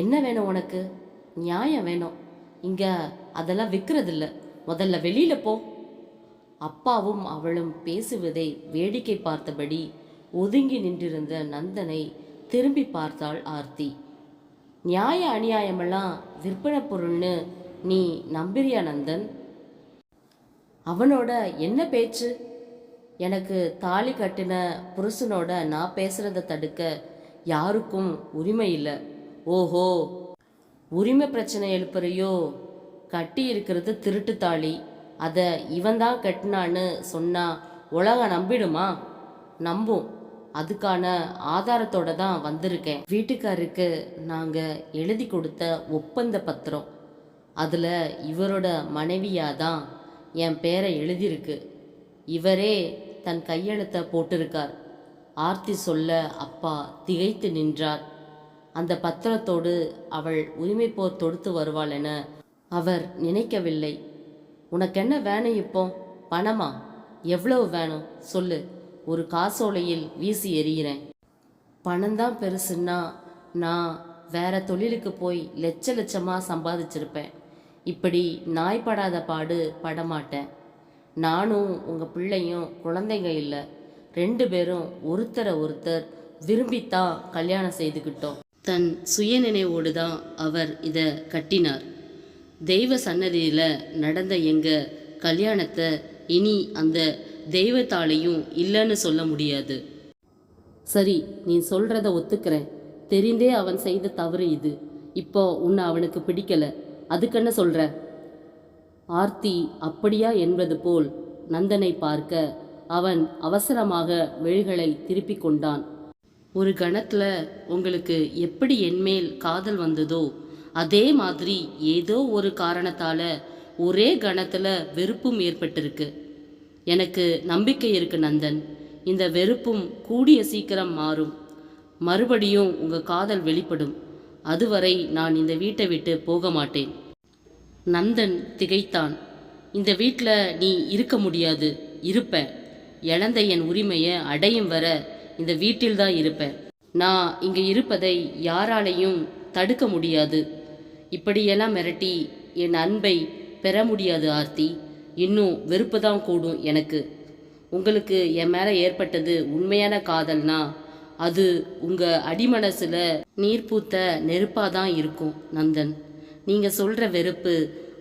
என்ன வேணும் உனக்கு? நியாயம் வேணும். இங்கே அதெல்லாம் விற்கிறதில்ல முதல்ல வெளியில் போ. அப்பாவும் அவளும் பேசுவதை வேடிக்கை பார்த்தபடி ஒதுங்கி நின்றிருந்த நந்தனை திரும்பி பார்த்தாள் ஆர்த்தி. நியாய அநியாயமெல்லாம் விற்பனை பொருள்னு நீ நம்புறியா நந்தன்? அவனோட என்ன பேச்சு? எனக்கு தாலி கட்டின புருஷனோட நான் பேசுகிறத தடுக்க யாருக்கும் உரிமை இல்லை. ஓஹோ உரிமை பிரச்சனை எழுப்புறையோ? கட்டி இருக்கிறது திருட்டு தாலி அதை இவன்தான் கட்டினான்னு சொன்னா உலகம் நம்பிடுமா? நம்பும். அதுக்கான ஆதாரத்தோட தான் வந்திருக்கேன். வீட்டுக்காருக்கு நாங்கள் எழுதி கொடுத்த ஒப்பந்த பத்திரம். அதில் இவரோட மனைவியாக தான் என் பேரை எழுதியிருக்கு. இவரே தன் கையெழுத்தை போட்டிருக்கார். ஆர்த்தி சொல்ல அப்பா திகைத்து நின்றார். அந்த பத்திரத்தோடு அவள் உரிமை போர் தொடுத்து வருவாள் என அவர் நினைக்கவில்லை. உனக்கு என்ன வேணும் இப்போ? பணமா? எவ்வளவு வேணும்? சொல்லு. ஒரு காசோலையில் வீசி எறிகிறேன். பணம்தான் பெருசுன்னா நான் வேற தொழிலுக்கு போய் லட்ச லட்சமாக சம்பாதிச்சிருப்பேன். இப்படி நாய்ப்படாத பாடு படமாட்டேன். நானும் உங்கள் பிள்ளையும் குழந்தைங்க இல்லை. ரெண்டு பேரும் ஒருத்தரை ஒருத்தர் விரும்பித்தான் கல்யாணம் செய்துக்கிட்டோம். தன் சுயநினைவோடு தான் அவர் இதை கட்டினார். தெய்வ சன்னதியில் நடந்த எங்கள் கல்யாணத்தை இனி அந்த தெய்வத்தாலையும் இல்லைன்னு சொல்ல முடியாது. சரி நீ சொல்கிறத ஒத்துக்கிறேன். தெரிந்தே அவன் செய்த தவறு இது. இப்போ உன்னை அவனுக்கு பிடிக்கல. அதுக்கென்ன சொல்கிற ஆர்த்தி அப்படியா என்பது போல் நந்தனை பார்க்க அவன் அவசரமாக விழிகளை திருப்பிக் கொண்டான். ஒரு கணத்தில் உங்களுக்கு எப்படி என்மேல் காதல் வந்ததோ அதே மாதிரி ஏதோ ஒரு காரணத்தால் ஒரே கணத்தில் வெறுப்பும் ஏற்பட்டிருக்கு. எனக்கு நம்பிக்கை இருக்கு நந்தன். இந்த வெறுப்பும் கூடிய சீக்கிரம் மாறும். மறுபடியும் உங்கள் காதல் வெளிப்படும். அதுவரை நான் இந்த வீட்டை விட்டு போக மாட்டேன். நந்தன் திகைத்தான். இந்த வீட்டில் நீ இருக்க முடியாது இருப்பேன் இழந்த என் உரிமையை அடையும் வர இந்த வீட்டில்தான் இருப்பேன். நான் இங்கே இருப்பதை யாராலையும் தடுக்க முடியாது. இப்படியெல்லாம் மிரட்டி என் அன்பை பெற முடியாது ஆர்த்தி. இன்னும் வெறுப்பு தான் கூடும் எனக்கு. உங்களுக்கு என் மேலே ஏற்பட்டது உண்மையான காதல்னா அது உங்கள் அடிமனசில் நீர் பூத்த நெருப்பாக தான் இருக்கும் நந்தன். நீங்கள் சொல்கிற வெறுப்பு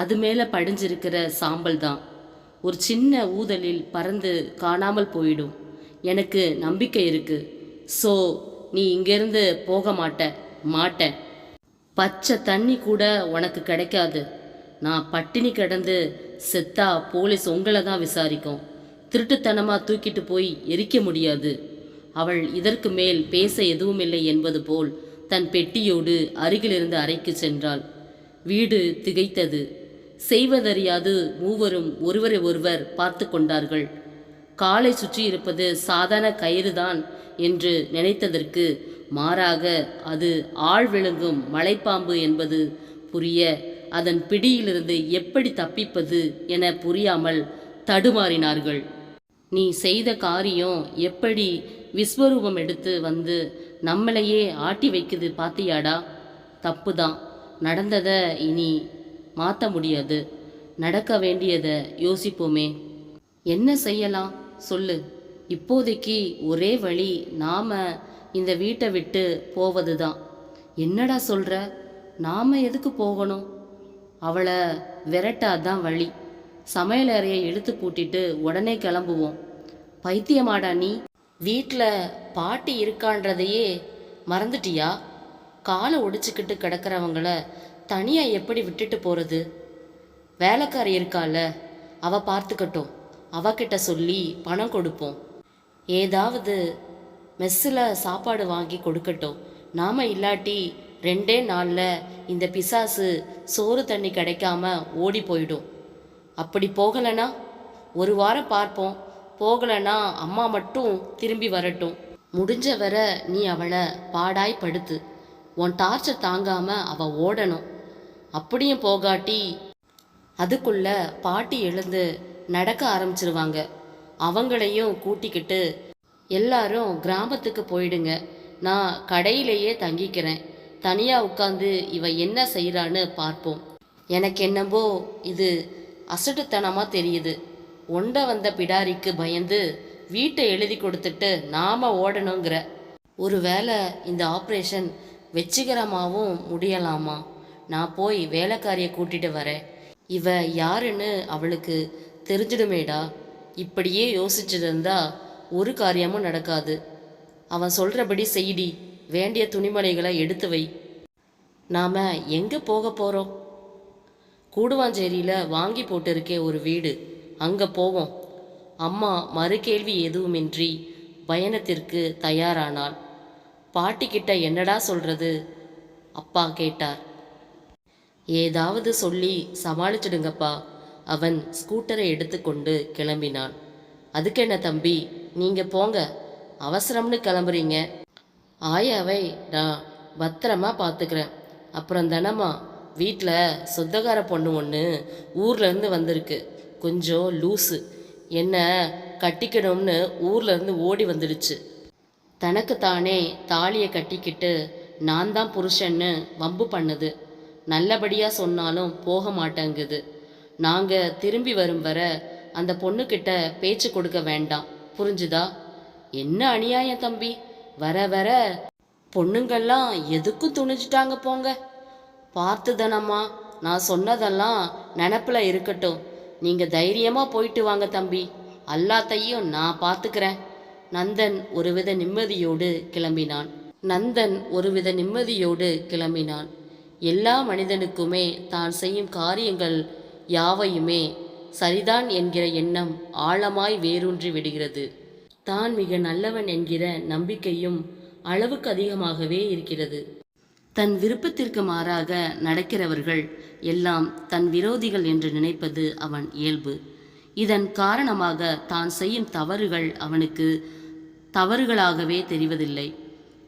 அது மேலே படிஞ்சிருக்கிற சாம்பல் தான். ஒரு சின்ன ஊதலில் பறந்து காணாமல் போயிடும். எனக்கு நம்பிக்கை இருக்கு. ஸோ நீ இங்கேருந்து போக மாட்ட மாட்டேன் பச்சை தண்ணி கூட உனக்கு கிடைக்காது. நான் பட்டினி கிடந்து செத்தா போலீஸ் உங்களை தான் விசாரிக்கும். திருட்டுத்தனமாக தூக்கிட்டு போய் எரிக்க முடியாது. அவள் இதற்கு மேல் பேச எதுவும் இல்லை என்பது போல் தன் பெட்டியோடு அருகிலிருந்து அறைக்கு சென்றாள். வீடு திகைத்தது. செய்வதறியாது மூவரும் ஒருவரை ஒருவர் பார்த்து கொண்டார்கள். காலை சுற்றி இருப்பது சாதாரண கயிறுதான் என்று நினைத்ததற்கு மாறாக அது ஆள் விழுங்கும் மலைப்பாம்பு என்பது புரிய அதன் பிடியிலிருந்து எப்படி தப்பிப்பது என புரியாமல் தடுமாறினார்கள். நீ செய்த காரியம் எப்படி விஸ்வரூபம் எடுத்து வந்து நம்மளையே ஆட்டி வைக்குது பாத்தியாடா? தப்பு தான் நடந்ததை இனி மாற்ற முடியாது. நடக்க வேண்டியதை யோசிப்போமே. என்ன செய்யலாம்? சொல்லு. இப்போதைக்கு ஒரே வழி நாம இந்த வீட்டை விட்டு போவது தான் என்னடா சொல்ற? நாம எதுக்கு போகணும்? அவளை விரட்டாதான் வழி. சமையல் அறையை இழுத்து பூட்டிட்டு உடனே கிளம்புவோம். பைத்தியமாடா நீ. வீட்டில் பாட்டி இருக்கான்றதையே மறந்துட்டியா? காலை ஒடிச்சுக்கிட்டு கிடக்கிறவங்கள தனியாக எப்படி விட்டுட்டு போகிறது வேலைக்காரி இருக்கால அவ பார்த்துக்கட்டும். அவகிட்ட சொல்லி பணம் கொடுப்போம். ஏதாவது மெஸ்ஸில் சாப்பாடு வாங்கி கொடுக்கட்டும். நாம் இல்லாட்டி ரெண்டே நாளில் இந்த பிசாசு சோறு தண்ணி கிடைக்காம ஓடி போயிடும். அப்படி போகலைன்னா ஒரு வாரம் பார்ப்போம். போகலைன்னா அம்மா மட்டும் திரும்பி வரட்டும். முடிஞ்ச வர நீ அவளை பாடாய் படுத்து. உன் டார்ச்சர் தாங்காம அவள் ஓடணும். அப்படியும் போகாட்டி அதுக்குள்ள பாட்டி எழுந்து நடக்க ஆரம்பிச்சிருவாங்க. அவங்களையும் கூட்டிக்கிட்டு எல்லாரும் கிராமத்துக்கு போயிடுங்க. நான் கடையிலேயே தங்கிக்கிறேன். தனியாக உட்காந்து இவ என்ன செய்கிறான்னு பார்ப்போம். எனக்கு என்னவோ இது அசட்டுத்தனமாக தெரியுது. ஒண்ட வந்த பிடாரிக்கு பயந்து வீட்டை எழுதி கொடுத்துட்டு நாம் ஓடணுங்கிற. ஒருவேளை இந்த ஆப்ரேஷன் வெற்றிகரமாகவும் முடியலாமா? நான் போய் வேலைக்காரியை கூட்டிட்டு வரேன். இவ யாருன்னு அவளுக்கு தெரிஞ்சிடுமேடா. இப்படியே யோசிச்சுட்டு இருந்தா ஒரு காரியமும் நடக்காது. அவன் சொல்கிறபடி செய்டி. வேண்டிய துணிமலைகளை எடுத்து வை. நாம் எங்கே போக போகிறோம் கூடுவாஞ்சேரியில் வாங்கி போட்டிருக்கே ஒரு வீடு. அங்கே போவோம். அம்மா மறுகேள்வி எதுவுமின்றி பயணத்திற்கு தயாரானாள். பாட்டிக்கிட்ட என்னடா சொல்கிறது அப்பா கேட்டார். ஏதாவது சொல்லி சமாளிச்சிடுங்கப்பா. அவன் ஸ்கூட்டரை எடுத்துக்கொண்டு கிளம்பினான். அதுக்கு என்ன தம்பி நீங்கள் போங்க. அவசரம்னு கிளம்புறீங்க. ஆயாவை நான் பத்திரமா பார்த்துக்கிறேன் அப்புறம் தினமா வீட்டில் சொந்தக்கார பொண்ணு ஒன்று ஊர்லேருந்து வந்திருக்கு. கொஞ்சம் லூஸு என்ன கட்டிக்கணும்னு ஊர்லேருந்து ஓடி வந்துடுச்சு. தனக்கு தானே தாலியை கட்டிக்கிட்டு நான் தான் புருஷன்னு வம்பு பண்ணுது. நல்லபடியாக சொன்னாலும் போக மாட்டேங்குது. நாங்கள் திரும்பி வரும் வர அந்த பொண்ணுக்கிட்ட பேச்சு கொடுக்க வேண்டாம். புரிஞ்சுதா? என்ன அநியாயம் தம்பி? வர வர பொண்ணுங்கள்லாம் எதுக்கும் துணிஞ்சிட்டாங்க போங்க. பார்த்து தானம்மா நான் சொன்னதெல்லாம் நினப்பில் இருக்கட்டும். நீங்கள் தைரியமாக போயிட்டு வாங்க தம்பி. எல்லாத்தையும் நான் பார்த்துக்கிறேன் நந்தன் ஒருவித நிம்மதியோடு கிளம்பினான். நந்தன் ஒருவித நிம்மதியோடு கிளம்பினான். எல்லா மனிதனுக்குமே தான் செய்யும் காரியங்கள் யாவையுமே சரிதான் என்கிற எண்ணம் ஆழமாய் வேரூன்றி விடுகிறது. தான் மிக நல்லவன் என்கிற நம்பிக்கையும் அளவுக்கு அதிகமாகவே இருக்கிறது. தன் விருப்பத்திற்கு மாறாக நடக்கிறவர்கள் எல்லாம் தன் விரோதிகள் என்று நினைப்பது அவன் இயல்பு. இதன் காரணமாக தான் செய்யும் தவறுகள் அவனுக்கு தவறுகளாகவே தெரிவதில்லை.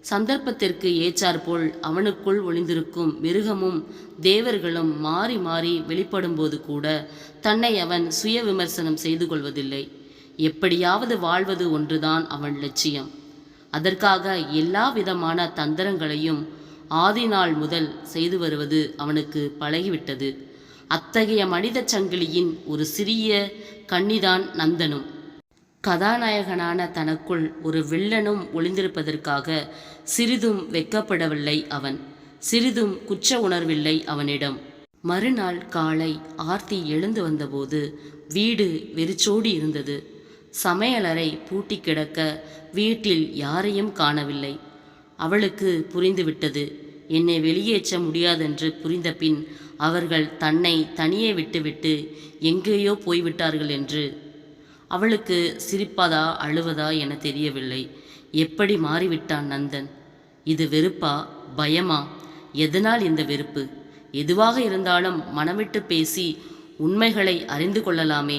சந்தர்ப்பத்திற்கு ஏற்றாற்போல் அவனுக்குள் ஒளிந்திருக்கும் மிருகமும் தேவர்களும் மாறி மாறி வெளிப்படும்போது கூட தன்னை அவன் சுய விமர்சனம் செய்து கொள்வதில்லை. எப்படியாவது வாழ்வது ஒன்றுதான் அவன் லட்சியம். அதற்காக எல்லா விதமான தந்திரங்களையும் ஆதி நாள் முதல் செய்து வருவது அவனுக்கு பழகிவிட்டது. அத்தகைய மனிதச் சங்கிலியின் ஒரு சிறிய கன்னிதான் நந்தனும். கதாநாயகனான தனக்குள் ஒரு வில்லனும் ஒளிந்திருப்பதற்காக சிறிதும் வெட்கப்படவில்லை அவன். சிறிதும் குற்ற உணர்வில்லை அவனிடம். மறுநாள் காலை ஆர்த்தி எழுந்து வந்தபோது வீடு வெறிச்சோடி இருந்தது. சமையலறை பூட்டி கிடக்க வீட்டில் யாரையும் காணவில்லை. அவளுக்கு புரிந்துவிட்டது. என்னை வெளியேற்ற முடியாதென்று புரிந்த பின் அவர்கள் தன்னை தனியே விட்டுவிட்டு எங்கேயோ போய்விட்டார்கள் என்று அவளுக்கு சிரிப்பதா அழுவதா என தெரியவில்லை. எப்படி மாறிவிட்டான் நந்தன்? இது வெறுப்பா பயமா? எதனால் இந்த வெறுப்பு? எதுவாக இருந்தாலும் மனமிட்டு பேசி உண்மைகளை அறிந்து கொள்ளலாமே.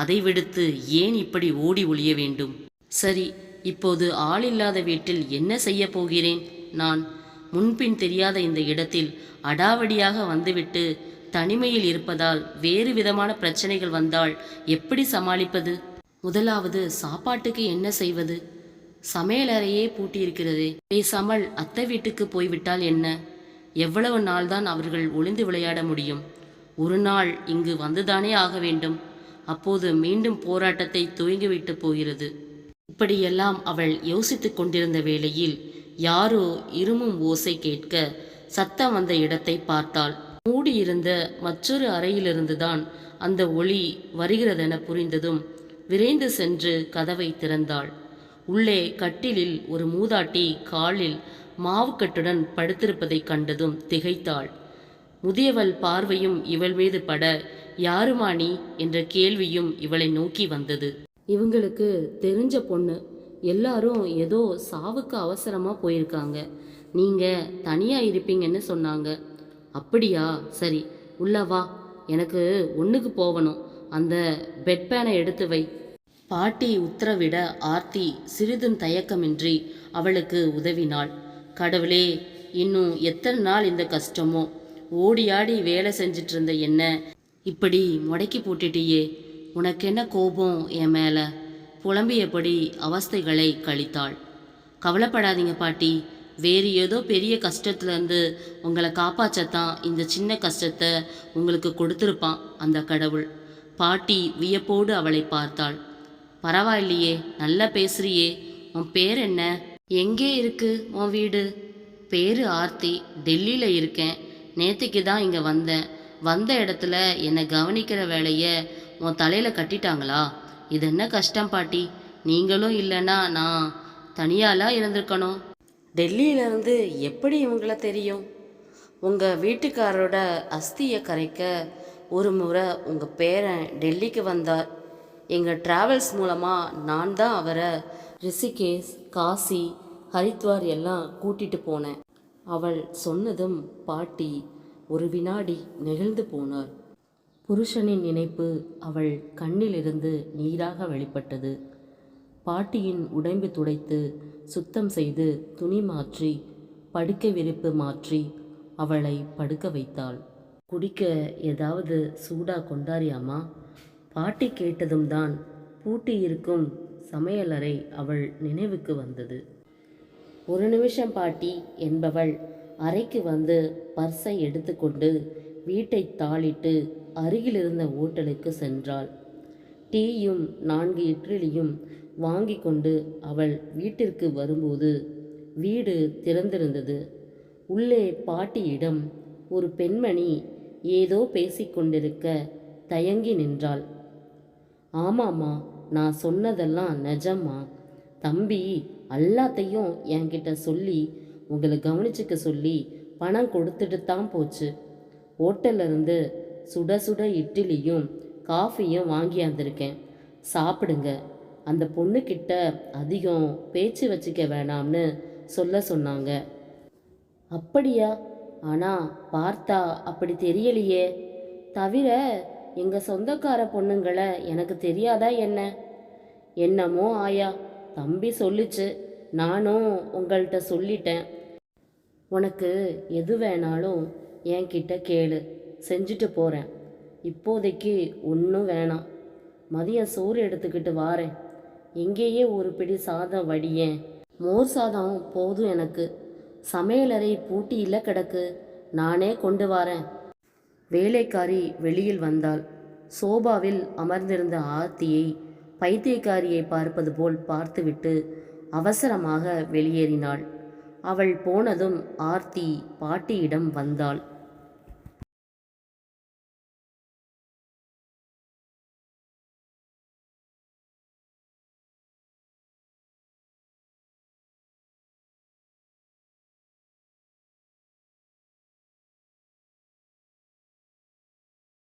அதை விடுத்து ஏன் இப்படி ஓடி ஒளிய வேண்டும்? சரி இப்போது ஆள் இல்லாத வீட்டில் என்ன செய்ய போகிறேன்? நான் முன்பின் தெரியாத இந்த இடத்தில் அடாவடியாக வந்துவிட்டு தனிமையில் இருப்பதால் வேறு விதமான பிரச்சனைகள் வந்தால் எப்படி சமாளிப்பது? முதலாவது சாப்பாட்டுக்கு என்ன செய்வது? சமையலறையே பூட்டியிருக்கிறதே. பேசாமல் அத்தை வீட்டுக்கு போய்விட்டால் என்ன? எவ்வளவு நாள்தான் அவர்கள் ஒளிந்து விளையாட முடியும்? ஒரு நாள் இங்கு வந்துதானே ஆக வேண்டும்? அப்போது மீண்டும் போராட்டத்தை துவங்கிவிட்டு போகிறது. இப்படியெல்லாம் அவள் யோசித்துக் கொண்டிருந்த வேளையில் யாரோ இருமும் ஓசை கேட்க சத்தம் வந்த இடத்தை பார்த்தாள். மூடியிருந்த மற்றொரு அறையிலிருந்துதான் அந்த ஒளி வருகிறதென புரிந்ததும் விரைந்து சென்று கதவை திறந்தாள். உள்ளே கட்டிலில் ஒரு மூதாட்டி காலில் மாவுக்கட்டுடன் படுத்திருப்பதைக் கண்டதும் திகைத்தாள். முதியவள் பார்வையும் இவள் மீது பட யாருமானி என்ற கேள்வியும் இவளை நோக்கி வந்தது. இவங்களுக்கு தெரிஞ்ச பொண்ணு. எல்லாரும் ஏதோ சாவுக்கு அவசரமாக போயிருக்காங்க. நீங்கள் தனியாக இருப்பீங்கன்னு சொன்னாங்க. அப்படியா? சரி உள்ள வா. எனக்கு ஒன்றுக்கு போகணும் அந்த பெட் பேனை எடுத்து வை. பாட்டி உத்தரவிட ஆர்த்தி சிறிதும் தயக்கமின்றி அவளுக்கு உதவினாள். கடவுளே இன்னும் எத்தனை நாள் இந்த கஷ்டமோ? ஓடியாடி வேலை செஞ்சிட்டு இருந்த என்ன? இப்படி முடக்கி போட்டுட்டியே. உனக்கென்ன கோபம் என் மேலே? புலம்பியபடி அவஸ்தைகளை கழித்தாள். கவலைப்படாதீங்க பாட்டி. வேறு ஏதோ பெரிய கஷ்டத்துலேருந்து உங்களை காப்பாற்றத்தான் இந்த சின்ன கஷ்டத்தை உங்களுக்கு கொடுத்துருப்பான் அந்த கடவுள். பாட்டி வியப்போடு அவளை பார்த்தாள். பரவாயில்லையே நல்லா பேசுறியே. உன் பேர் என்ன? எங்கே இருக்கு உன் வீடு? பேரு ஆர்த்தி. டெல்லியில் இருக்கேன். நேற்றுக்கு தான் இங்கே வந்தேன். வந்த இடத்துல என்னை கவனிக்கிற வேலையை உன் தலையில் கட்டிட்டாங்களா? இது என்ன கஷ்டம் பாட்டி? நீங்களும் இல்லைன்னா நான் தனியாலாம் இருந்திருக்கணும். டெல்லியிலேருந்து எப்படி இவங்கள தெரியும்? உங்கள் வீட்டுக்காரரோட அஸ்தியை கரைக்க ஒரு முறை உங்கள் பேரன் டெல்லிக்கு வந்தார். எங்கள் ட்ராவல்ஸ் மூலமாக நான் தான் அவரை ரிஷிகேஷ் காசி ஹரித்வார் எல்லாம் கூட்டிகிட்டு போனேன். அவள் சொன்னதும் பாட்டி ஒரு வினாடி நெகிழ்ந்து போனார். புருஷனின் நினைப்பு அவள் கண்ணிலிருந்து நீராக வெளிப்பட்டது. பாட்டியின் உடம்பு துடைத்து சுத்தம் செய்து துணி மாற்றி படுக்கை விரிப்பு மாற்றி அவளை படுக்க வைத்தாள். குடிக்க ஏதாவது சூடா கொண்டாரியாமா பாட்டி கேட்டதும் தான் பூட்டி இருக்கும் சமையலறை அவள் நினைவுக்கு வந்தது. ஒரு நிமிஷம் பாட்டி என்பவள் அறைக்கு வந்து பர்ஸை எடுத்துக்கொண்டு வீட்டை தாளிட்டு அருகிலிருந்த ஓட்டலுக்கு சென்றாள். டீயும் நான்கு இட்லியும் வாங்கி கொண்டு அவள் வீட்டிற்கு வரும்போது வீடு திறந்திருந்தது. உள்ளே பாட்டியிடம் ஒரு பெண்மணி ஏதோ பேசிக்கொண்டிருக்க தயங்கி நின்றாள். ஆமாம்மா நான் சொன்னதெல்லாம் நிஜம்மா. தம்பி எல்லாத்தையும் என்கிட்ட சொல்லி உங்களை கவனிச்சுக்க சொல்லி பணம் கொடுத்துட்டு தான் போச்சு. ஹோட்டல்லேருந்து சுட சுட இட்லியும் காஃபியும் வாங்கியாந்திருக்கேன் சாப்பிடுங்க. அந்த பொண்ணுக்கிட்ட அதிகம் பேச்சு வச்சுக்க வேணாம்னு சொல்ல சொன்னாங்க. அப்படியா? ஆனால் பார்த்தா அப்படி தெரியலையே. தவிர எங்கள் சொந்தக்கார பொண்ணுங்களை எனக்கு தெரியாதா என்ன? என்னமோ ஆயா தம்பி சொல்லுச்சு. நானும் உங்கள்கிட்ட சொல்லிட்டேன். உனக்கு எது வேணாலும் என்கிட்ட கேளு. செஞ்சுட்டு போகிறேன் இப்போதைக்கு ஒன்றும் வேணாம். மதியம் சோறு எடுத்துக்கிட்டு வாரேன். எங்கேயே ஒரு பிடி சாதம் வடியேன் மோர் சாதம் போதும் எனக்கு. சமையலறை பூட்டியில் கிடக்கு. நானே கொண்டு வரேன். வேலைக்காரி வெளியில் வந்தாள். சோபாவில் அமர்ந்திருந்த ஆர்த்தியை பைத்தியக்காரியை பார்ப்பது போல் பார்த்துவிட்டு அவசரமாக வெளியேறினாள். அவள் போனதும் ஆர்த்தி பாட்டியிடம் வந்தாள்.